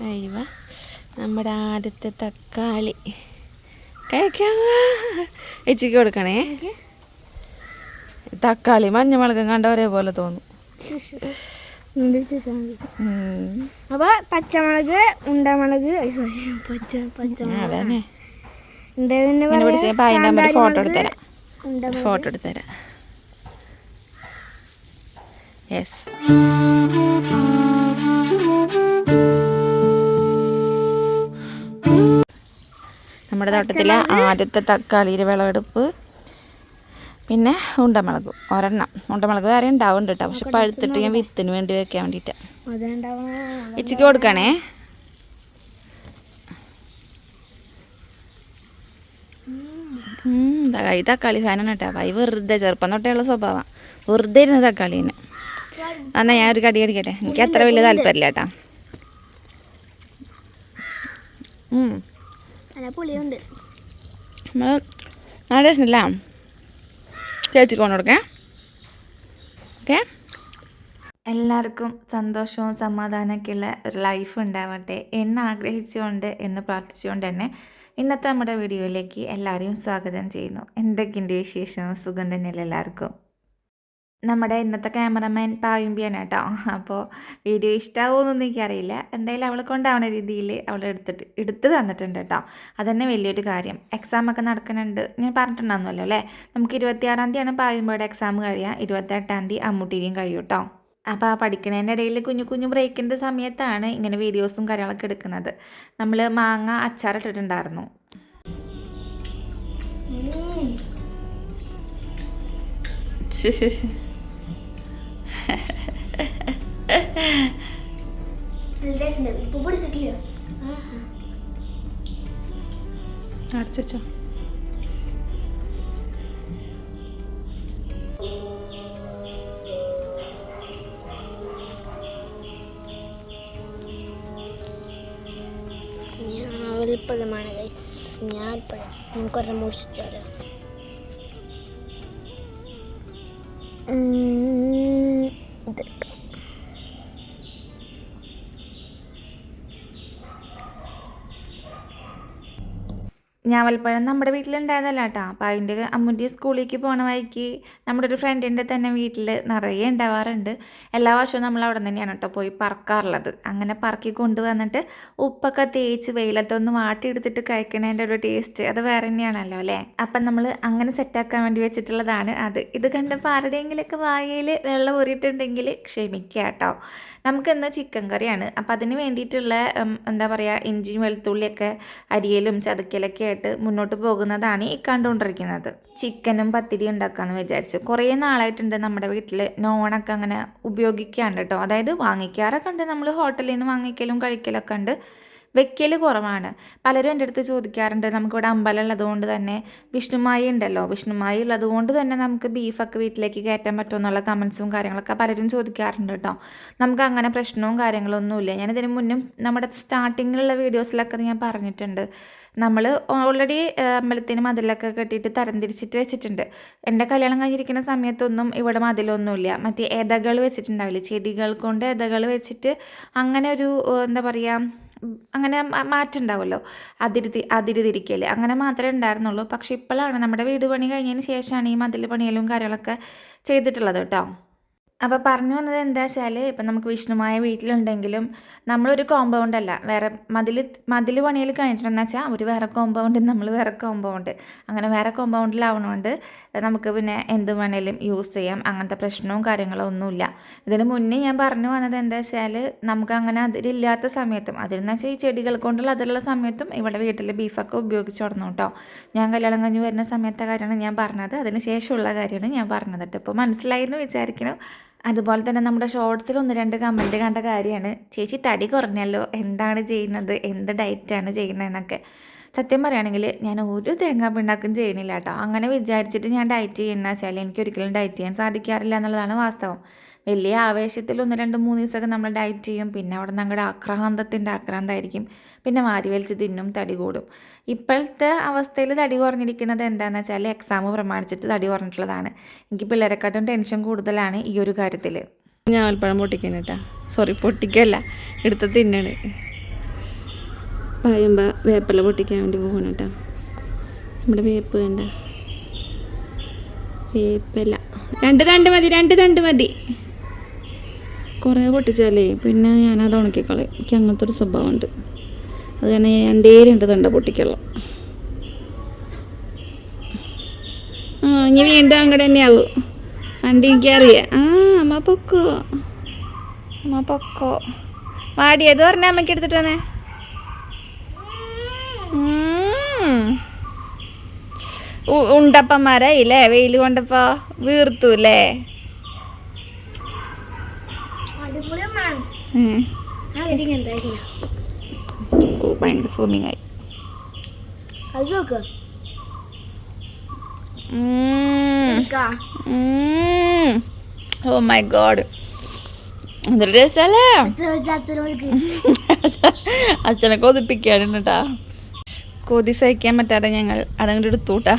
അയ്യവ നമ്മുടെ ആദ്യത്തെ തക്കാളി. കഴിക്കാമോ? എച്ചിക്ക് കൊടുക്കണേ. തക്കാളി മഞ്ഞമുളകും കണ്ട ഒരേപോലെ തോന്നും. ഉം. അപ്പൊ പച്ചമുളക് ഉണ്ടമുളക് പച്ച പച്ചമുളക്. ഫോട്ടോ എടുത്തരാം. ഫോട്ടോ എടുത്തരാം. യെസ് നമ്മുടെ തോട്ടത്തിലെ ആദ്യത്തെ തക്കാളിയുടെ വിളവെടുപ്പ്. പിന്നെ ഉണ്ടമുളക് ഒരെണ്ണം. ഉണ്ടമുളക് വേറെ ഉണ്ടാവുന്നുണ്ട് കേട്ടോ പക്ഷെ പഴുത്തിട്ട് ഞാൻ വിത്തിന് വേണ്ടി വെക്കാൻ വേണ്ടിയിട്ടാണ് ഇച്ചിക്ക് കൊടുക്കണേ. ഈ തക്കാളി ഫാനാണ് കേട്ടോ അപ്പം ഈ വെറുതെ ചെറുപ്പം തൊട്ടേയുള്ള സ്വഭാവം. വെറുതെ ഇരുന്ന് തക്കാളീന്. എന്നാൽ ഞാൻ ഒരു കടി കടിക്കട്ടെ എനിക്ക് അത്ര വലിയ താല്പര്യമില്ല കേട്ടോ. നല്ല പുളിയുണ്ട്. നമ്മൾ നല്ല ടേസ്റ്റില്ല ചേച്ചിക്ക് കൊണ്ട് കൊടുക്കേ. ഓക്കെ? എല്ലാവർക്കും സന്തോഷവും സമാധാനമൊക്കെയുള്ള ഒരു ലൈഫ് ഉണ്ടാവട്ടെ എന്ന് ആഗ്രഹിച്ചുകൊണ്ട് എന്ന് പ്രാർത്ഥിച്ചുകൊണ്ട് തന്നെ ഇന്നത്തെ നമ്മുടെ വീഡിയോയിലേക്ക് എല്ലാവരെയും സ്വാഗതം ചെയ്യുന്നു. എന്തൊക്കെയുണ്ട് വിശേഷം? സുഖം തന്നെയല്ലേ എല്ലാവർക്കും? നമ്മുടെ ഇന്നത്തെ ക്യാമറമാൻ പായുമ്പിയാണ് കേട്ടോ അപ്പോൾ വീഡിയോ ഇഷ്ടമാവുമെന്നൊന്നും എനിക്കറിയില്ല. എന്തായാലും അവളെ കൊണ്ടാവുന്ന രീതിയിൽ അവൾ എടുത്തിട്ട് എടുത്ത് തന്നിട്ടുണ്ട് കേട്ടോ അതന്നെ വലിയൊരു കാര്യം. എക്സാം ഒക്കെ നടക്കുന്നുണ്ട് ഞാൻ പറഞ്ഞിട്ടുണ്ടാവുന്നല്ലോ അല്ലേ? നമുക്ക് ഇരുപത്തിയാറാം തീയതിയാണ് പായുമ്പോയുടെ എക്സാം കഴിയുക ഇരുപത്തെട്ടാം തീയതി അമ്മൂട്ടിരിയും കഴിയും കേട്ടോ അപ്പോൾ ആ പഠിക്കുന്നതിന്റെ ഇടയിൽ കുഞ്ഞു കുഞ്ഞു ബ്രേക്കിന്റെ സമയത്താണ് ഇങ്ങനെ വീഡിയോസും കാര്യങ്ങളൊക്കെ എടുക്കുന്നത്. നമ്മൾ മാങ്ങ അച്ചാറിട്ടിട്ടുണ്ടായിരുന്നു ശരി പിടിച്ചിട്ടില്ല അടച്ചോ ഞാവൽപ്പഴമാണ് ഗൈസ് ഞാവൽപ്പഴം നമുക്കൊരെ മോഷിച്ചാലോ ഞാവൽപ്പഴം നമ്മുടെ വീട്ടിലുണ്ടായതല്ല കേട്ടോ. അപ്പോൾ അതിന്റെ അമ്മുന്റെ സ്കൂളിലേക്ക് പോണ വഴിക്ക് നമ്മുടെ ഒരു ഫ്രണ്ടിന്റെ തന്നെ വീട്ടിൽ നിറയെ ഉണ്ടാവാറുണ്ട്. എല്ലാ വർഷവും നമ്മൾ അവിടെ തന്നെയാണ് കേട്ടോ പോയി പറക്കാറുള്ളത്. അങ്ങനെ പറക്കി കൊണ്ടുവന്നിട്ട് ഉപ്പൊക്കെ തേച്ച് വെയിലത്തൊന്ന് വാട്ടിയെടുത്തിട്ട് കഴിക്കണതിന്റെ ഒരു ടേസ്റ്റ് അത് വേറെ തന്നെയാണല്ലോ അല്ലേ? അപ്പം നമ്മൾ അങ്ങനെ സെറ്റാക്കാൻ വേണ്ടി വെച്ചിട്ടുള്ളതാണ് അത്. ഇത് കണ്ടപ്പോൾ ആരുടെയെങ്കിലൊക്കെ വായയിൽ വെള്ളം ഊറിയിട്ടുണ്ടെങ്കിൽ ക്ഷമിക്കുക കേട്ടോ. നമുക്കിന്ന് ചിക്കൻ കറിയാണ്. അപ്പം അതിന് വേണ്ടിയിട്ടുള്ള എന്താ പറയുക ഇഞ്ചിയും വെളുത്തുള്ളിയൊക്കെ അരിയലും ചതക്കലൊക്കെ ആയിട്ട് മുന്നോട്ട് പോകുന്നതാണ് ഈ കണ്ടുകൊണ്ടിരിക്കുന്നത്. ചിക്കനും പത്തിരി ഉണ്ടാക്കാമെന്ന് വിചാരിച്ചു. കുറേ നാളായിട്ടുണ്ട് നമ്മുടെ വീട്ടിൽ നോണൊക്കെ അങ്ങനെ ഉപയോഗിക്കാണ്ട് കേട്ടോ അതായത് വാങ്ങിക്കാറൊക്കെ ഉണ്ട്. നമ്മൾ ഹോട്ടലിൽ നിന്ന് വാങ്ങിക്കലും കഴിക്കലൊക്കെ ഉണ്ട്. വെക്കൽ കുറവാണ്. പലരും എന്റെ അടുത്ത് ചോദിക്കാറുണ്ട് നമുക്കിവിടെ അമ്പലം ഉള്ളതുകൊണ്ട് തന്നെ വിഷ്ണുമായി ഉണ്ടല്ലോ. വിഷ്ണുമായി ഉള്ളതുകൊണ്ട് തന്നെ നമുക്ക് ബീഫൊക്കെ വീട്ടിലേക്ക് കയറ്റാൻ പറ്റുമോ എന്നുള്ള കമൻസും കാര്യങ്ങളൊക്കെ പലരും ചോദിക്കാറുണ്ട് കേട്ടോ നമുക്ക് അങ്ങനെ പ്രശ്നവും കാര്യങ്ങളൊന്നുമില്ല. ഞാനിതിന് മുന്നും നമ്മുടെ സ്റ്റാർട്ടിങ്ങിലുള്ള വീഡിയോസിലൊക്കെ ഞാൻ പറഞ്ഞിട്ടുണ്ട്. നമ്മൾ ഓൾറെഡി അമ്പലത്തിന് മതിലൊക്കെ കെട്ടിയിട്ട് തരംതിരിച്ചിട്ട് വെച്ചിട്ടുണ്ട്. എന്റെ കല്യാണം കഴിഞ്ഞിരിക്കുന്ന സമയത്തൊന്നും ഇവിടെ മതിലൊന്നുമില്ല. മറ്റേ ഇതകൾ വെച്ചിട്ടുണ്ടാവില്ലേ? ചെടികൾ കൊണ്ട് ഇതകൾ വെച്ചിട്ട് അങ്ങനെ ഒരു എന്താ പറയുക അങ്ങനെ മ- മാറ്റം ഉണ്ടാവുമല്ലോ അതിരുതി അങ്ങനെ മാത്രമേ ഉണ്ടായിരുന്നുള്ളൂ പക്ഷേ ഇപ്പോഴാണ് നമ്മുടെ വീട് പണി കഴിഞ്ഞതിന് ശേഷമാണ് ഈ മതിൽ പണിയലും കാര്യങ്ങളൊക്കെ ചെയ്തിട്ടുള്ളത് കേട്ടോ. അപ്പോൾ പറഞ്ഞു വന്നത് എന്താ വെച്ചാൽ ഇപ്പം നമുക്ക് വിഷ്ണുമായ വീട്ടിലുണ്ടെങ്കിലും നമ്മളൊരു കോമ്പൗണ്ട് അല്ല. വേറെ മതിൽ മതിൽ പണിയിൽ കഴിഞ്ഞിട്ടുണ്ടെന്ന് വെച്ചാൽ ഒരു വേറെ കോമ്പൗണ്ട് നമ്മൾ വേറെ കോമ്പൗണ്ട് അങ്ങനെ വേറെ കോമ്പൗണ്ടിലാവണോണ്ട് നമുക്ക് പിന്നെ എന്ത് വേണേലും യൂസ് ചെയ്യാം. അങ്ങനത്തെ പ്രശ്നവും കാര്യങ്ങളോ ഒന്നുമില്ല. ഇതിന് മുന്നേ ഞാൻ പറഞ്ഞു വന്നത് എന്താ വെച്ചാൽ നമുക്ക് അങ്ങനെ അതിരില്ലാത്ത സമയത്തും അതിലെന്ന് വെച്ചാൽ ഈ ചെടികൾ കൊണ്ടുള്ള അതിലുള്ള സമയത്തും ഇവിടെ വീട്ടിൽ ബീഫൊക്കെ ഉപയോഗിച്ച് തുടർന്നു കേട്ടോ. ഞാൻ കല്യാണം കഴിഞ്ഞ് വരുന്ന സമയത്തെ കാര്യമാണ് ഞാൻ പറഞ്ഞത്. അതിന് ശേഷമുള്ള കാര്യമാണ് ഞാൻ പറഞ്ഞത് കേട്ടോ. ഇപ്പോൾ മനസ്സിലായി എന്ന് വിചാരിക്കുന്നു. അതുപോലെ തന്നെ നമ്മുടെ ഷോർട്സിൽ ഒന്ന് രണ്ട് കമന്റ് കണ്ട കാര്യമാണ്. ചേച്ചി തടി കുറഞ്ഞല്ലോ എന്താണ് ചെയ്യുന്നത്? എന്ത് ഡയറ്റാണ് ചെയ്യുന്നതെന്നൊക്കെ. സത്യം പറയുകയാണെങ്കിൽ ഞാൻ ഒരു തേങ്ങാ പിണ്ണാക്കും ചെയ്യണില്ല കേട്ടോ. അങ്ങനെ വിചാരിച്ചിട്ട് ഞാൻ ഡയറ്റ് ചെയ്യുന്ന വെച്ചാൽ എനിക്ക് ഒരിക്കലും ഡയറ്റ് ചെയ്യാൻ സാധിക്കാറില്ല എന്നുള്ളതാണ് വാസ്തവം. വലിയ ആവേശത്തിൽ ഒന്ന് രണ്ട് മൂന്ന് ദിവസമൊക്കെ നമ്മൾ ഡയറ്റ് ചെയ്യും. പിന്നെ അവിടെ നിന്ന് അങ്ങോട്ട് ആക്രാന്തത്തിന്റെ ആക്രാന്തമായിരിക്കും പിന്നെ വാരി വലിച്ച് തിന്നും തടി കൂടും. ഇപ്പോഴത്തെ അവസ്ഥയിൽ തടി കുറഞ്ഞിരിക്കുന്നത് എന്താണെന്ന് വെച്ചാൽ എക്സാം പ്രമാണിച്ചിട്ട് തടി കുറഞ്ഞിട്ടുള്ളതാണ്. എനിക്ക് പിള്ളേരെക്കാട്ടും ടെൻഷൻ കൂടുതലാണ് ഈ ഒരു കാര്യത്തിൽ ഞാവൽപ്പഴം പൊട്ടിക്കുന്നു കേട്ടോ സോറി പൊട്ടിക്കല്ല. എടുത്ത് തിന്നണ്. പായുമ്പ വേപ്പല പൊട്ടിക്കാൻ വേണ്ടി പോകണം കേട്ടോ നമ്മുടെ വേപ്പ് വേണ്ട വേപ്പല. രണ്ട് തണ്ട് മതി രണ്ട് തണ്ട് മതി. കുറേ പൊട്ടിച്ചാലേ പിന്നെ ഞാനത് ഉണക്കിക്കളയും. എനിക്ക് അങ്ങനത്തെ ഒരു സ്വഭാവമുണ്ട്. അത് കാരണം രണ്ടേ രണ്ട് തണ്ട പൊട്ടിക്കുള്ളൂ. ആ ഇനി വീണ്ടും അങ്ങോട്ട് തന്നെയാവും വണ്ടി എനിക്കറിയാം ആ അമ്മ പൊക്കോ. അമ്മ പൊക്കോ. വാടി ഏത് പറഞ്ഞ അമ്മയ്ക്ക് എടുത്തിട്ട് വന്നേ. ഉണ്ടപ്പന്മാരായില്ലേ? വെയിൽ കൊണ്ടപ്പോ വീർത്തൂല്ലേ അടിപൊളിയാണ് ഏ. ആ വെഡിങ് എന്തായിരിക്കും ഓ ഭയങ്കര സ്വിമ്മിങ് ആയി. ഓ മൈ ഗോഡ് എന്തൊരു രസല്ലേ അച്ഛനെ കൊതിപ്പിക്കാണ് കേട്ടാ കൊതി സഹിക്കാൻ പറ്റാതെ ഞങ്ങൾ അതങ്ങോട്ട് എടുത്തൂട്ടാ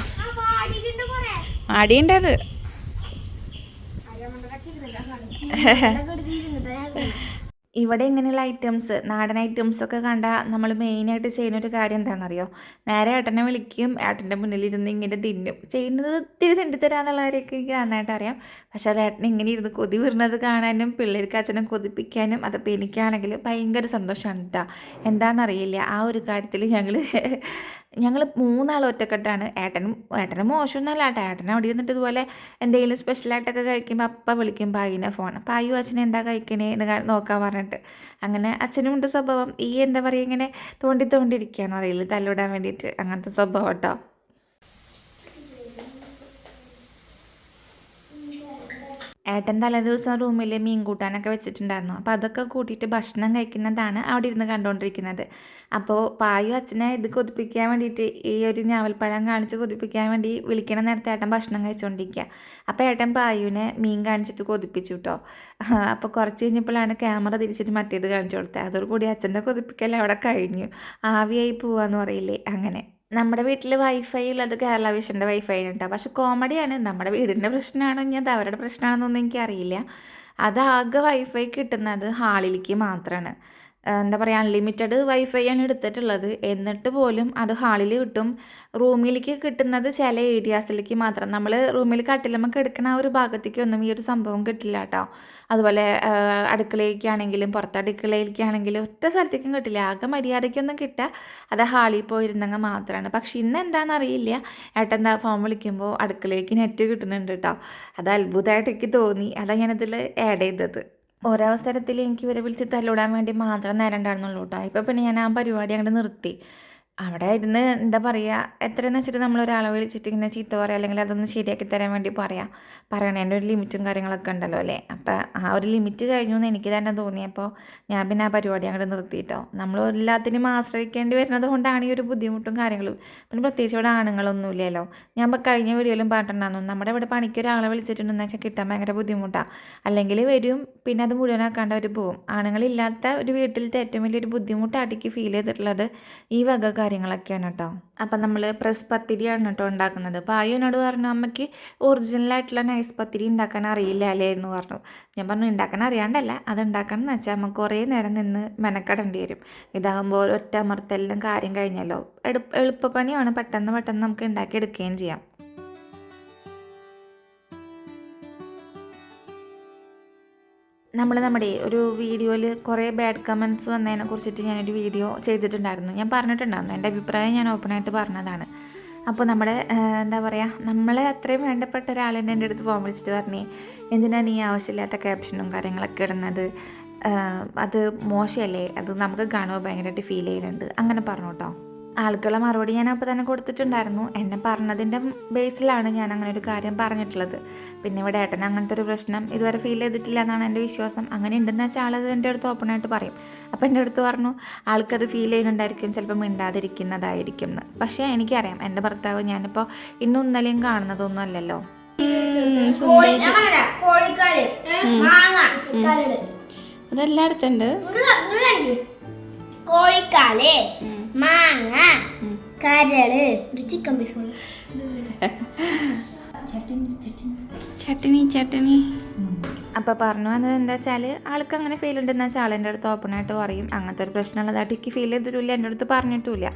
ആടിയുണ്ടത് ഇവിടെ ഇങ്ങനെയുള്ള ഐറ്റംസ് നാടൻ ഐറ്റംസ് ഒക്കെ കണ്ടാൽ നമ്മൾ മെയിനായിട്ട് ചെയ്യുന്ന ഒരു കാര്യം എന്താണെന്നറിയോ നേരെ ഏട്ടനെ വിളിക്കും ഏട്ടന്റെ മുന്നിൽ ഇരുന്ന് ഇങ്ങനെ തിന്നും. ചെയ്യുന്നത് ഇത്തിരി തിണ്ടിത്തരാന്നുള്ള കാര്യമൊക്കെ എനിക്ക് നന്നായിട്ട് അറിയാം. പക്ഷേ അത് ഏട്ടൻ ഇങ്ങനെ ഇരുന്ന് കൊതി വീറുന്നത് കാണാനും പിള്ളേർക്ക് അച്ഛനെ കൊതിപ്പിക്കാനും അതപ്പോൾ എനിക്കാണെങ്കിൽ ഭയങ്കര സന്തോഷമാണ് കേട്ടോ എന്താണെന്നറിയില്ല ആ ഒരു കാര്യത്തിൽ ഞങ്ങൾ ഞങ്ങൾ മൂന്നാൾ ഒറ്റക്കെട്ടാണ്. ഏട്ടനും ഏട്ടനും മോശമൊന്നുമല്ല ഏട്ടാ ഏട്ടൻ അവിടെ ഇരുന്നിട്ട് ഇതുപോലെ എന്തെങ്കിലും സ്പെഷ്യലായിട്ടൊക്കെ കഴിക്കുമ്പോൾ അപ്പം വിളിക്കും പായിനെ ഫോൺ അപ്പം അയ്യോ അച്ഛനെ എന്താ കഴിക്കണേ എന്ന് നോക്കാൻ പറഞ്ഞിട്ട്. അങ്ങനെ അച്ഛനും ഉണ്ട് സ്വഭാവം. ഈ എന്താ പറയുക ഇങ്ങനെ തോണ്ടി തോണ്ടിയിരിക്കുകയാണ് അറിയില്ല തല്ലിടാൻ വേണ്ടിയിട്ട് അങ്ങനത്തെ സ്വഭാവം കേട്ടോ. ഏട്ടൻ തലേദിവസം റൂമിൽ മീൻ കൂട്ടാനൊക്കെ വെച്ചിട്ടുണ്ടായിരുന്നു. അപ്പോൾ അതൊക്കെ കൂട്ടിയിട്ട് ഭക്ഷണം കഴിക്കുന്നതാണ് അവിടെ ഇരുന്ന് കണ്ടുകൊണ്ടിരിക്കുന്നത് അപ്പോൾ പായു അച്ഛനെ ഇത് കൊതിപ്പിക്കാൻ വേണ്ടിയിട്ട് ഈ ഒരു ഞാവൽപ്പഴം കാണിച്ച് കൊതിപ്പിക്കാൻ വേണ്ടി വിളിക്കണ നേരത്തെ ഏട്ടൻ ഭക്ഷണം കഴിച്ചുകൊണ്ടിരിക്കുക അപ്പോൾ ഏട്ടൻ പായുവിനെ മീൻ കാണിച്ചിട്ട് കൊതിപ്പിച്ചു കേട്ടോ അപ്പോൾ കുറച്ച് കഴിഞ്ഞപ്പോഴാണ് ക്യാമറ തിരിച്ചിട്ട് മറ്റേത് കാണിച്ചു കൊടുത്തത്. അതോടുകൂടി അച്ഛന്റെ കൊതിപ്പിക്കൽ അവിടെ കഴിഞ്ഞു. ആവിയായി പോവാന്ന് പറയില്ലേ? അങ്ങനെ. നമ്മുടെ വീട്ടിൽ വൈഫൈ ഉള്ളത് കേരള വിഷന്റെ വൈഫൈ ഉണ്ട് പക്ഷെ കോമഡിയാണ് നമ്മുടെ വീടിന്റെ പ്രശ്നമാണോ ഇനി? അത് അവരുടെ പ്രശ്നമാണെന്നൊന്നും എനിക്കറിയില്ല. അതാകെ വൈഫൈ കിട്ടുന്നത് ഹാളിലേക്ക് മാത്രമാണ് എന്താ പറയുക അൺലിമിറ്റഡ് വൈഫൈ ആണ് എടുത്തിട്ടുള്ളത്. എന്നിട്ട് പോലും അത് ഹാളിൽ കിട്ടും. റൂമിലേക്ക് കിട്ടുന്നത് ചില ഏരിയാസിലേക്ക് മാത്രം. നമ്മൾ റൂമിൽ കട്ടിലമ്മ കിടക്കുന്ന ആ ഒരു ഭാഗത്തേക്കൊന്നും ഈ ഒരു സംഭവം കിട്ടില്ല കേട്ടോ അതുപോലെ അടുക്കളയിലേക്കാണെങ്കിലും പുറത്ത് അടുക്കളയിലേക്കാണെങ്കിലും പുറത്തടുക്കളയിലേക്കാണെങ്കിലും ഒറ്റ സ്ഥലത്തേക്കും കിട്ടില്ല. ആകെ മര്യാദയ്ക്കൊന്നും കിട്ടുക അത് ഹാളിൽ പോയിരുന്നെങ്കിൽ മാത്രമാണ് പക്ഷെ ഇന്ന് എന്താണെന്ന് അറിയില്ല ഏട്ടൻ എന്താ ഫോൺ വിളിക്കുമ്പോൾ അടുക്കളയിലേക്ക് നെറ്റ് കിട്ടുന്നുണ്ട് കേട്ടോ അത് അത്ഭുതമായിട്ട് എനിക്ക് തോന്നി. അതാണ് ഞാനതിൽ ആഡ് ചെയ്തത്. ഒരവസരത്തിൽ എനിക്ക് ഇവരെ വിളിച്ച് തല്ലൂടാൻ വേണ്ടി മാത്രം നേരം ഉണ്ടായിരുന്നുള്ളൂ കേട്ടോ ഇപ്പം പിന്നെ ഞാൻ ആ പരിപാടി അങ്ങോട്ട് നിർത്തി. അവിടെ ഇരുന്ന് എന്താ പറയുക എത്രയെന്ന് വെച്ചിട്ട് നമ്മൾ ഒരാളെ വിളിച്ചിട്ട് ഇങ്ങനെ ചീത്ത പറയുക അല്ലെങ്കിൽ അതൊന്ന് ശരിയാക്കി തരാൻ വേണ്ടി പറയാം. പറയണേന്റെ ഒരു ലിമിറ്റും കാര്യങ്ങളൊക്കെ ഉണ്ടല്ലോ അല്ലേ? അപ്പം ആ ഒരു ലിമിറ്റ് കഴിഞ്ഞു എന്ന് എനിക്ക് തന്നെ തോന്നിയപ്പോൾ ഞാൻ പിന്നെ ആ പരിപാടി അങ്ങോട്ട് നിർത്തിയിട്ടോ നമ്മൾ എല്ലാത്തിനും ആശ്രയിക്കേണ്ടി വരുന്നത് കൊണ്ടാണ് ഈ ഒരു ബുദ്ധിമുട്ടും കാര്യങ്ങളും. പിന്നെ പ്രത്യേകിച്ച് ഇവിടെ ആണുങ്ങളൊന്നുമില്ലല്ലോ ഞാൻ കഴിഞ്ഞ വീഡിയോയിലും പാട്ടുണ്ടായിരുന്നു നമ്മുടെ ഇവിടെ പണിക്ക് ഒരാളെ വിളിച്ചിട്ടുണ്ടെന്ന് വെച്ചാൽ കിട്ടാൻ ഭയങ്കര ബുദ്ധിമുട്ടാണ് അല്ലെങ്കിൽ വരും പിന്നെ അത് മുഴുവനാക്കാണ്ട് അവർ പോകും ആണുങ്ങളില്ലാത്ത ഒരു വീട്ടിലത്തെ ഏറ്റവും വലിയൊരു ബുദ്ധിമുട്ടായിട്ട് ഫീൽ ചെയ്തിട്ടുള്ളത് ഈ വക കാര്യങ്ങളൊക്കെയാണ് കേട്ടോ അപ്പം നമ്മൾ പ്രസ് പത്തിരിയാണ് കേട്ടോ ഉണ്ടാക്കുന്നത്. അപ്പോൾ എന്നോട് പറഞ്ഞു അമ്മയ്ക്ക് ഒറിജിനലായിട്ടുള്ള നൈസ് പത്തിരി ഉണ്ടാക്കാൻ അറിയില്ല അല്ലേ? എന്ന് പറഞ്ഞു. ഞാൻ പറഞ്ഞു ഉണ്ടാക്കാൻ അറിയാണ്ടല്ല. അത് ഉണ്ടാക്കണം എന്ന് വെച്ചാൽ നമുക്ക് കുറേ നേരം നിന്ന് മെനക്കെടേണ്ടി വരും. ഇതാകുമ്പോൾ ഒറ്റ അമർത്തലിലും കാര്യം കഴിഞ്ഞല്ലോ. എളുപ്പ എളുപ്പപ്പണിയാണ് പെട്ടെന്ന് പെട്ടെന്ന് നമുക്ക് ഉണ്ടാക്കിയെടുക്കുകയും ചെയ്യാം. നമ്മൾ നമ്മുടെ ഒരു വീഡിയോയിൽ കുറേ ബാഡ് കമന്റ്സ് വന്നതിനെ കുറിച്ചിട്ട് ഞാനൊരു വീഡിയോ ചെയ്തിട്ടുണ്ടായിരുന്നു. ഞാൻ പറഞ്ഞിട്ടുണ്ടായിരുന്നു. എന്റെ അഭിപ്രായം ഞാൻ ഓപ്പണായിട്ട് പറഞ്ഞതാണ്. അപ്പോൾ നമ്മുടെ എന്താ പറയുക നമ്മളെ അത്രയും വേണ്ടപ്പെട്ട ഒരാളെന്നെ എന്റെ അടുത്ത് ഫോൺ വിളിച്ചിട്ട് പറഞ്ഞേ എന്തിനാണ് നീ ആവശ്യമില്ലാത്ത ക്യാപ്ഷനും കാര്യങ്ങളൊക്കെ ഇടുന്നത്? അത് മോശമല്ലേ? അത് നമുക്ക് കാണുമ്പോൾ ഭയങ്കരമായിട്ട് ഫീൽ ചെയ്യുന്നുണ്ട്. അങ്ങനെ പറഞ്ഞു കേട്ടോ. ആൾക്കുള്ള മറുപടി ഞാൻ അപ്പോൾ തന്നെ കൊടുത്തിട്ടുണ്ടായിരുന്നു. എന്നെ പറഞ്ഞതിന്റെ ബേസിലാണ് ഞാൻ അങ്ങനെ ഒരു കാര്യം പറഞ്ഞിട്ടുള്ളത്. പിന്നെ ഇവിടെ ഏട്ടൻ അങ്ങനത്തെ ഒരു പ്രശ്നം ഇതുവരെ ഫീൽ ചെയ്തിട്ടില്ല എന്നാണ് എന്റെ വിശ്വാസം. അങ്ങനെ ഉണ്ടെന്ന് വെച്ചാൽ ആളത് എന്റെ അടുത്ത് ഓപ്പണായിട്ട് പറയും. അപ്പോൾ എന്റെ അടുത്ത് പറഞ്ഞു ആൾക്കത് ഫീൽ ചെയ്യുന്നുണ്ടായിരിക്കും ചിലപ്പോൾ മിണ്ടാതിരിക്കുന്നതായിരിക്കും എന്ന് പക്ഷേ എനിക്കറിയാം എന്റെ ഭർത്താവ് ഞാനിപ്പോൾ ഇന്നും ഇന്നലെയും കാണുന്നതൊന്നും അല്ലല്ലോ. അതെല്ലായിടത്തുണ്ട്. കോഴിക്കാൽ മാങ്ങ. കരൾ. ഒരു ചിക്കൻ പീസ് ചട്ടിനി ചട്ടിനി. അപ്പോൾ പറഞ്ഞു വന്നത് എന്താ വെച്ചാൽ ആൾക്ക് അങ്ങനെ ഫീൽ ഉണ്ടെന്ന് വെച്ചാൽ ആളെന്റെ അടുത്ത് ഓപ്പണായിട്ട് പറയും. അങ്ങനത്തെ ഒരു പ്രശ്നമുള്ളതായിട്ട് എനിക്ക് ഫീൽ ചെയ്തിട്ടില്ല എന്റെ അടുത്ത് പറഞ്ഞിട്ടുമില്ല.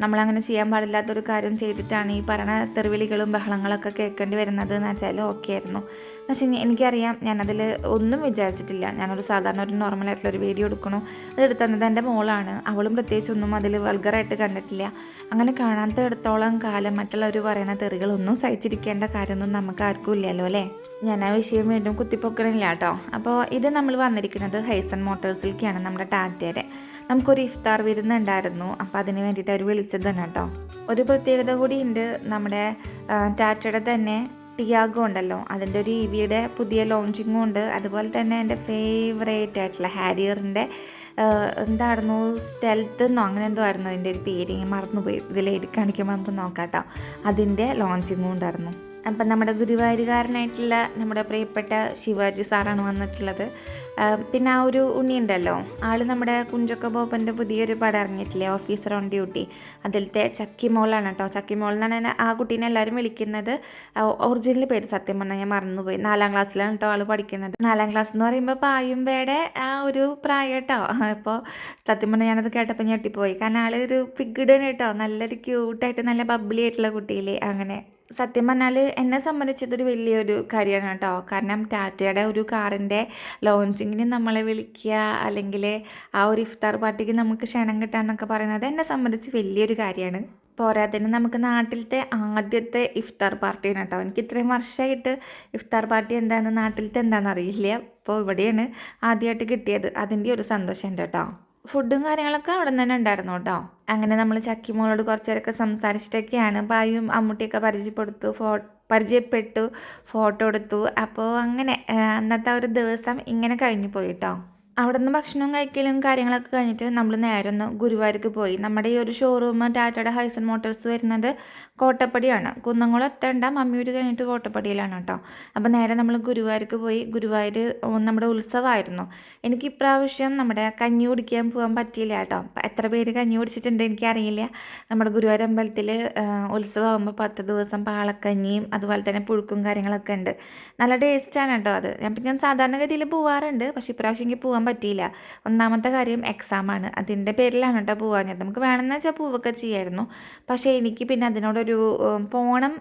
നമ്മളങ്ങനെ ചെയ്യാൻ പാടില്ലാത്തൊരു കാര്യം ചെയ്തിട്ടാണ് ഈ പറയണ തെറിവിളികളും ബഹളങ്ങളൊക്കെ കേൾക്കേണ്ടി വരുന്നത് എന്ന് വെച്ചാൽ ഓക്കെ ആയിരുന്നു. പക്ഷേ എനിക്കറിയാം ഞാനതിൽ ഒന്നും വിചാരിച്ചിട്ടില്ല. ഞാനൊരു സാധാരണ ഒരു നോർമൽ ആയിട്ടുള്ള ഒരു വീഡിയോ എടുക്കണു. അത് എടുത്തത് എന്റെ മോളാണ്. അവളും പ്രത്യേകിച്ചൊന്നും അതിൽ വൾഗറായിട്ട് കണ്ടിട്ടില്ല. അങ്ങനെ കാണാത്തിടത്തോളം കാലം മറ്റുള്ളവർ പറയുന്ന തെറികളൊന്നും സഹിച്ചിരിക്കേണ്ട കാര്യമൊന്നും നമുക്ക് ആർക്കും ഇല്ലല്ലോ അല്ലേ? ഞാൻ ആ വിഷയം വീണ്ടും കുത്തിപ്പൊക്കണില്ല കേട്ടോ. അപ്പോൾ ഇത് നമ്മൾ വന്നിരിക്കുന്നത് ഹൈസൺ മോട്ടോഴ്സിലേക്കാണ് നമ്മുടെ ടാറ്റയുടെ. നമുക്കൊരു ഇഫ്താർ വിരുന്നുണ്ടായിരുന്നു. അപ്പോൾ അതിന് വേണ്ടിയിട്ട് അവർ വിളിച്ചത് തന്നെ കേട്ടോ. ഒരു പ്രത്യേകത കൂടി ഉണ്ട് നമ്മുടെ ടാറ്റയുടെ തന്നെ ടിയാഗോ ഉണ്ടല്ലോ. അതിന്റെ ഒരു ഇ വിയുടെ പുതിയ ലോഞ്ചിങ്ങും ഉണ്ട്. അതുപോലെ തന്നെ എന്റെ ഫേവറേറ്റ് ആയിട്ടുള്ള ഹാരിയറിന്റെ എന്തായിരുന്നു സ്റ്റെൽത്ത് എന്നോ അങ്ങനെ എന്തോ ആയിരുന്നു. അതിന്റെ ഒരു പേര് മറന്നുപോയി. എഴുതി കാണിക്കുമ്പോൾ നമുക്ക് നോക്കാം കേട്ടോ. അതിന്റെ ലോഞ്ചിങ്ങും ഉണ്ടായിരുന്നു. അപ്പം നമ്മുടെ ഗുരുവായൂരുകാരനായിട്ടുള്ള നമ്മുടെ പ്രിയപ്പെട്ട ശിവാജി സാറാണ് വന്നിട്ടുള്ളത്. പിന്നെ ആ ഒരു ഉണ്ണിയുണ്ടല്ലോ. ആൾ നമ്മുടെ കുഞ്ചൊക്കെ ബോബന്റെ പുതിയൊരു പടം ഇറങ്ങിയിട്ടില്ലേ ഓഫീസർ ഓൺ ഡ്യൂട്ടി അതിലത്തെ ചക്കി മോളാണ് കേട്ടോ. ചക്കി മോൾ എന്നാണ് ആ കുട്ടീനെ എല്ലാവരും വിളിക്കുന്നത് ഒറിജിനൽ പേര് സത്യം പറഞ്ഞാൽ ഞാൻ മറന്നുപോയി. നാലാം ക്ലാസ്സിലാണ് കേട്ടോ ആൾ പഠിക്കുന്നത്. നാലാം ക്ലാസ് എന്ന് പറയുമ്പോൾ പായുമ്പേടെ ആ ഒരു പ്രായം കേട്ടോ. അപ്പോൾ സത്യം പറഞ്ഞാൽ ഞാനത് കേട്ടപ്പോൾ ഞെട്ടിപ്പോയി. കാരണം ആൾ ഒരു പിഗിഡൻ കേട്ടോ. നല്ലൊരു ക്യൂട്ടായിട്ട് നല്ല ബബ്ലി ആയിട്ടുള്ള കുട്ടിയില്ലേ അങ്ങനെ. സത്യം പറഞ്ഞാൽ എന്നെ സംബന്ധിച്ചതൊരു വലിയൊരു കാര്യമാണ് കേട്ടോ. കാരണം ടാറ്റയുടെ ഒരു കാറിന്റെ ലോഞ്ചിങ്ങിന് നമ്മളെ വിളിക്കുക അല്ലെങ്കിൽ ആ ഒരു ഇഫ്താർ പാർട്ടിക്ക് നമുക്ക് ക്ഷണം കിട്ടുക എന്നൊക്കെ പറയുന്നത് എന്നെ സംബന്ധിച്ച് വലിയൊരു കാര്യമാണ്. പോരാത്തതിന് നമുക്ക് നാട്ടിലത്തെ ആദ്യത്തെ ഇഫ്താർ പാർട്ടിയാണ് കേട്ടോ. എനിക്ക് ഇത്രയും വർഷമായിട്ട് ഇഫ്താർ പാർട്ടി എന്താണെന്ന് നാട്ടിലത്തെ എന്താണെന്ന് അറിയില്ല. അപ്പോൾ ഇവിടെയാണ് ആദ്യമായിട്ട് കിട്ടിയത്. അതിന്റെ ഒരു സന്തോഷം ഉണ്ട് കേട്ടോ. ഫുഡും കാര്യങ്ങളൊക്കെ അവിടെ നിന്ന് തന്നെ ഉണ്ടായിരുന്നു കേട്ടോ. അങ്ങനെ നമ്മൾ ചക്കിമോളോട് കുറച്ചേരൊക്കെ സംസാരിച്ചിട്ടൊക്കെയാണ്. ബായും അമ്മൂട്ടിയൊക്കെ പരിചയപ്പെടുത്തു ഫോ പരിചയപ്പെട്ടു ഫോട്ടോ എടുത്തു. അപ്പോൾ അങ്ങനെ അന്നത്തെ ഒരു ദിവസം ഇങ്ങനെ കഴിഞ്ഞു പോയി കേട്ടോ അവിടെ നിന്ന് ഭക്ഷണം കഴിക്കലും കാര്യങ്ങളൊക്കെ കഴിഞ്ഞിട്ട് നമ്മൾ നേരെ ഒന്ന് ഗുരുവായൂർക്ക് പോയി. നമ്മുടെ ഈ ഒരു ഷോറൂം ടാറ്റയുടെ ഹൈസൺ മോട്ടോഴ്സ് വരുന്നത് കോട്ടപ്പടിയാണ്. കുന്നംകുളം എത്തേണ്ട മമ്മിയൂർ കഴിഞ്ഞിട്ട് കോട്ടപ്പടിയിലാണ് കേട്ടോ. അപ്പോൾ നേരെ നമ്മൾ ഗുരുവായൂർക്ക് പോയി. ഗുരുവായൂർ നമ്മുടെ ഉത്സവമായിരുന്നു. എനിക്ക് ഇപ്രാവശ്യം നമ്മുടെ കഞ്ഞി കുടിക്കാൻ പോകാൻ പറ്റിയില്ല കേട്ടോ. എത്ര പേര് കഞ്ഞി കുടിച്ചിട്ടുണ്ട് എനിക്കറിയില്ല. നമ്മുടെ ഗുരുവായൂർ അമ്പലത്തിൽ ഉത്സവമാകുമ്പോൾ പത്ത് ദിവസം പാളക്കഞ്ഞിയും അതുപോലെ തന്നെ പുഴുക്കും കാര്യങ്ങളൊക്കെ ഉണ്ട്. നല്ല ടേസ്റ്റാണ് കേട്ടോ അത്. ഞാൻ ഞാൻ സാധാരണഗതിയിൽ പോവാറുണ്ട്. പക്ഷേ ഇപ്രാവശ്യം എനിക്ക് പോകാൻ പറ്റിയില്ല. ഒന്നാമത്തെ കാര്യം എക്സാമാണ് അതിന്റെ പേരിലാണ് കേട്ടോ പോകാഞ്ഞത് നമുക്ക് വേണമെന്ന് വെച്ചാൽ പോവുകയൊക്കെ ചെയ്യായിരുന്നു. പക്ഷേ എനിക്ക് പിന്നെ അതിനോടൊരു പോകണം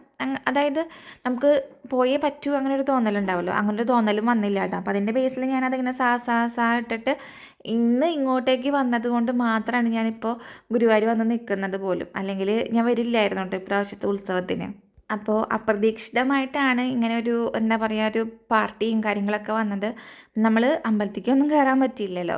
അതായത് നമുക്ക് പോയേ പറ്റൂ അങ്ങനെ ഒരു തോന്നലുണ്ടാവുമല്ലോ അങ്ങനെ ഒരു തോന്നലും വന്നില്ല കേട്ടോ അപ്പോൾ അതിന്റെ ബേസിൽ ഞാനതിങ്ങനെ സാ സാ സാ ഇട്ടിട്ട് ഇന്ന് ഇങ്ങോട്ടേക്ക് വന്നത് കൊണ്ട് മാത്രമാണ് ഞാനിപ്പോൾ ഗുരുവായൂർ വന്ന് നിൽക്കുന്നത് പോലും. അല്ലെങ്കിൽ ഞാൻ വരില്ലായിരുന്നു കേട്ടോ ഇപ്രാവശ്യത്തെ ഉത്സവത്തിന്. അപ്പോൾ അപ്രതീക്ഷിതമായിട്ടാണ് ഇങ്ങനെ ഒരു എന്താ പറയുക ഒരു പാർട്ടിയും കാര്യങ്ങളൊക്കെ വന്നത്. നമ്മൾ അമ്പലത്തിലേക്കൊന്നും കയറാൻ പറ്റിയില്ലല്ലോ.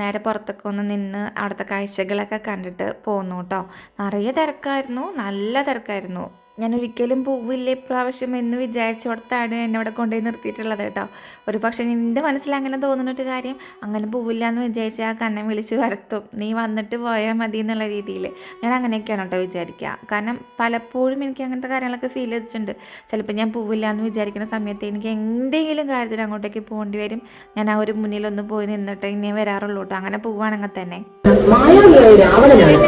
നേരെ പുറത്തൊക്കെ ഒന്ന് നിന്ന് അവിടുത്തെ കാഴ്ചകളൊക്കെ കണ്ടിട്ട് പോന്നു കേട്ടോ നിറയെ തിരക്കായിരുന്നു. നല്ല തിരക്കായിരുന്നു. ഞാൻ ഒരിക്കലും പോവില്ല ഇപ്രാവശ്യം എന്ന് വിചാരിച്ചോടത്താണ് എന്നെ ഇവിടെ കൊണ്ടുപോയി നിർത്തിയിട്ടുള്ളത് കേട്ടോ. ഒരു പക്ഷേ നിന്റെ മനസ്സിൽ അങ്ങനെ തോന്നുന്നൊരു കാര്യം അങ്ങനെ പോവില്ല എന്ന് വിചാരിച്ച് ആ കണ്ണൻ വിളിച്ച് വരത്തും. നീ വന്നിട്ട് പോയാൽ മതി എന്നുള്ള രീതിയിൽ ഞാൻ അങ്ങനെയൊക്കെയാണ് കേട്ടോ വിചാരിക്കുക. കാരണം പലപ്പോഴും എനിക്ക് അങ്ങനത്തെ കാര്യങ്ങളൊക്കെ ഫീൽ ചെയ്തിട്ടുണ്ട്. ചിലപ്പോൾ ഞാൻ പോവില്ല എന്ന് വിചാരിക്കുന്ന സമയത്ത് എനിക്ക് എന്തെങ്കിലും കാര്യത്തിന് അങ്ങോട്ടേക്ക് പോകേണ്ടി വരും. ഞാൻ ആ ഒരു മുന്നിലൊന്ന് പോയി നിന്നിട്ട് ഇനിയും വരാറുള്ളൂ കേട്ടോ. അങ്ങനെ പോവുകയാണെങ്കിൽ തന്നെ. രാവണനാണ്.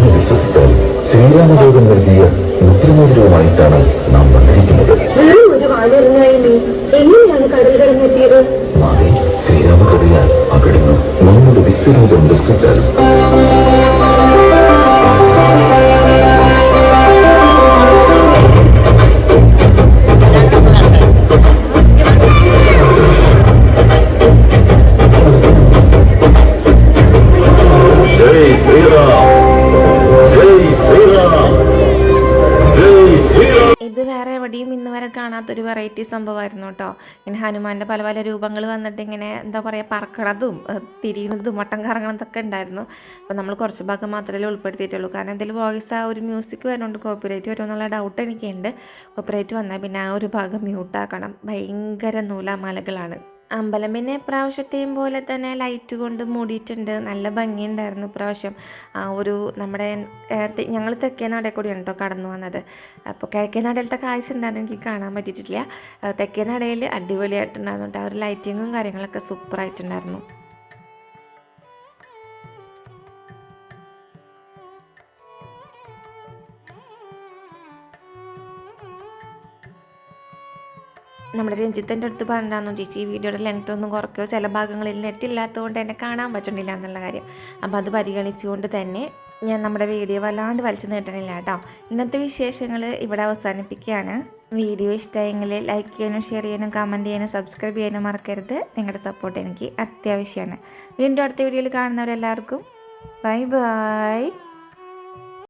നമ്മെ വിശ്വസിച്ചാൽ ശ്രീരാമദേവൻ നൽകിയ മുദ്രമോതിരവുമായിട്ടാണ് നാം വന്നിരിക്കുന്നത്. എങ്ങനെയാണ് കടൽ കടന്നെത്തിയത്? മാതെ ശ്രീരാമകഥയാൽ അവിടുന്ന് നമ്മുടെ വിശ്വരൂപം ദർശിച്ചാൽ കാണാത്തൊരു വെറൈറ്റി സംഭവമായിരുന്നു കേട്ടോ ഇങ്ങനെ ഹനുമാന്റെ പല പല രൂപങ്ങൾ വന്നിട്ട് ഇങ്ങനെ എന്താ പറയുക പറക്കണതും തിരിയണതും മട്ടം കറങ്ങണതൊക്കെ ഉണ്ടായിരുന്നു. അപ്പോൾ നമ്മൾ കുറച്ച് ഭാഗം മാത്രമേ ഉൾപ്പെടുത്തിയിട്ടുള്ളൂ. കാരണം എന്തെങ്കിലും വോയിസ് ആ ഒരു മ്യൂസിക് വരുന്നുണ്ട്. കോപ്പറേറ്റ് വരുമെന്നുള്ള ഡൗട്ട് എനിക്കുണ്ട്. കോപ്പറേറ്റ് വന്നാൽ പിന്നെ ആ ഒരു ഭാഗം മ്യൂട്ടാക്കണം ഭയങ്കര നൂലാമലകളാണ്. അമ്പലം പിന്നെ പ്രാവശ്യത്തെയും പോലെ തന്നെ ലൈറ്റ് കൊണ്ട് മൂടിയിട്ടുണ്ട്. നല്ല ഭംഗിയുണ്ടായിരുന്നു ഇപ്രാവശ്യം. ആ ഒരു നമ്മുടെ ഞങ്ങൾ തെക്കേ നടയിൽ കൂടിയാണ് കടന്നു വന്നത്. അപ്പോൾ കിഴക്കേ കാഴ്ച എന്താണെന്ന് എനിക്ക് കാണാൻ പറ്റിയിട്ടില്ല. തെക്കേ നടയിൽ അടിപൊളിയായിട്ടുണ്ടായിരുന്നു കേട്ടോ ആ ഒരു ലൈറ്റിങ്ങും കാര്യങ്ങളൊക്കെ സൂപ്പറായിട്ടുണ്ടായിരുന്നു നമ്മുടെ രഞ്ജിത്തിന്റെ അടുത്ത് പറഞ്ഞിരുന്നു ചേച്ചി ഈ വീഡിയോയുടെ ലെങ്ത് ഒന്നും കുറയ്ക്കോ? ചില ഭാഗങ്ങളിൽ നെറ്റ് ഇല്ലാത്തതുകൊണ്ട് എന്നെ കാണാൻ പറ്റുന്നില്ല എന്നുള്ള കാര്യം. അപ്പോൾ അത് പരിഗണിച്ചുകൊണ്ട് തന്നെ ഞാൻ നമ്മുടെ വീഡിയോ വല്ലാണ്ട് വലിച്ചു നീട്ടണില്ല കേട്ടോ. ഇന്നത്തെ വിശേഷങ്ങൾ ഇവിടെ അവസാനിപ്പിക്കുകയാണ്. വീഡിയോ ഇഷ്ടമായെങ്കിൽ ലൈക്ക് ചെയ്യാനും ഷെയർ ചെയ്യാനും കമന്റ് ചെയ്യാനും സബ്സ്ക്രൈബ് ചെയ്യാനും മറക്കരുത്. നിങ്ങളുടെ സപ്പോർട്ട് എനിക്ക് അത്യാവശ്യമാണ്. വീണ്ടും അടുത്ത വീഡിയോയിൽ കാണുന്നവരെല്ലാവർക്കും ബൈ ബൈ